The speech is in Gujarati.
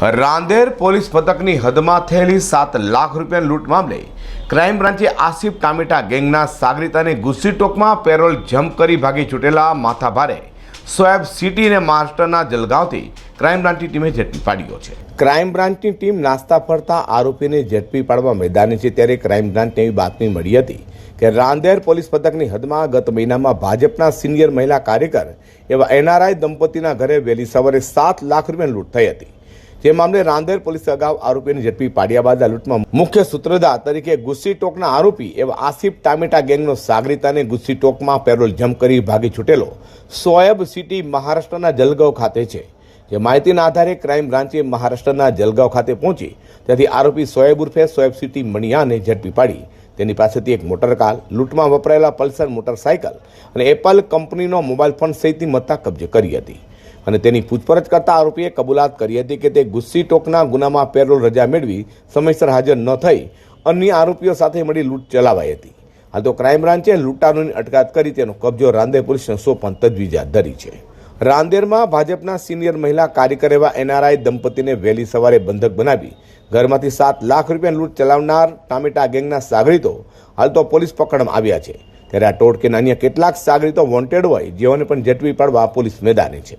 રાંદેર પોલીસ પથકની હદમાં થયેલી સાત લાખ રૂપિયાની લૂંટ મામલે ક્રાઇમ બ્રાન્ચે આસિફ ટામેટા ગેંગના સાગરીતાને ગુસ્સી ટોકમાં પેરોલ જમ્પ કરી ભાગી છૂટેલા માથાભારે સોએબ સિટી અને મહારાષ્ટ્રના જલગાંવથી ક્રાઇમ બ્રાન્ચની ટીમે ઝડપી પાડ્યો છે. ક્રાઇમ બ્રાન્ચની ટીમ નાસ્તા ફરતા આરોપીને ઝડપી પાડવા મેદાને છે ત્યારે ક્રાઇમ બ્રાન્ચને એવી બાતમી મળી હતી કે રાંદેર પોલીસ પથકની હદમાં ગત મહિનામાં ભાજપના સિનિયર મહિલા કાર્યકર એવા એનઆરઆઈ દંપતીના ઘરે વહેલી સવારે સાત લાખ રૂપિયાની લૂંટ થઈ હતી. જે મામલે રાંદેર પોલીસે અગાઉ આરોપીને ઝડપી પાડ્યા બાદ આ લૂંટમાં મુખ્ય સૂત્રધાર તરીકે ગુસ્સી ટોકના આરોપી એવા આસિફ ટામેટા ગેંગનો સાગરીતાને ગુસ્સી ટોકમાં પેરોલ જમ્પ કરી ભાગી છૂટેલો સોયબ સિટી મહારાષ્ટ્રના જલગાંવ ખાતે છે. જે માહિતીના આધારે ક્રાઇમ બ્રાન્ચે મહારાષ્ટ્રના જલગાંવ ખાતે પહોંચી ત્યાંથી આરોપી સોએબ ઉર્ફે સોએબ સિટી મણિયાને ઝડપી પાડી. તેની પાસેથી એક મોટરકાર, લૂંટમાં વપરાયેલા પલ્સર મોટરસાયકલ અને એપલ કંપનીનો મોબાઈલ ફોન સહિતની મત્તા કબજે કરી હતી. અને તેની પૂછપરછ કરતા આરોપીએ કબૂલાત કરી હતી કે તે ગુસ્સી ટોકના ગુનામાં પેરોલ રજા મેળવી સમયસર હાજર ન થઈ અન્ય આરોપીઓ સાથે મળી લૂંટ ચલાવાઈ હતી. હાલ તો ક્રાઇમ બ્રાન્ચે લૂંટારોની અટકાયત કરી તેનો કબજો રાંદેર પોલીસને સોંપણ તજવીજ હાથ ધરી છે. રાંદેરમાં ભાજપના સિનિયર મહિલા કાર્યકર એવા એનઆરઆઈ દંપતીને વહેલી સવારે બંધક બનાવી ઘરમાંથી સાત લાખ રૂપિયા લૂંટ ચલાવનાર ટામેટા ગેંગના સાગરીતો હાલ તો પોલીસ પકડમાં આવ્યા છે. ત્યારે આ ટોળકીના અન્ય કેટલાક સાગરીતો વોન્ટેડ હોય, જેઓને પણ ઝડપી પાડવા પોલીસ મેદાને છે.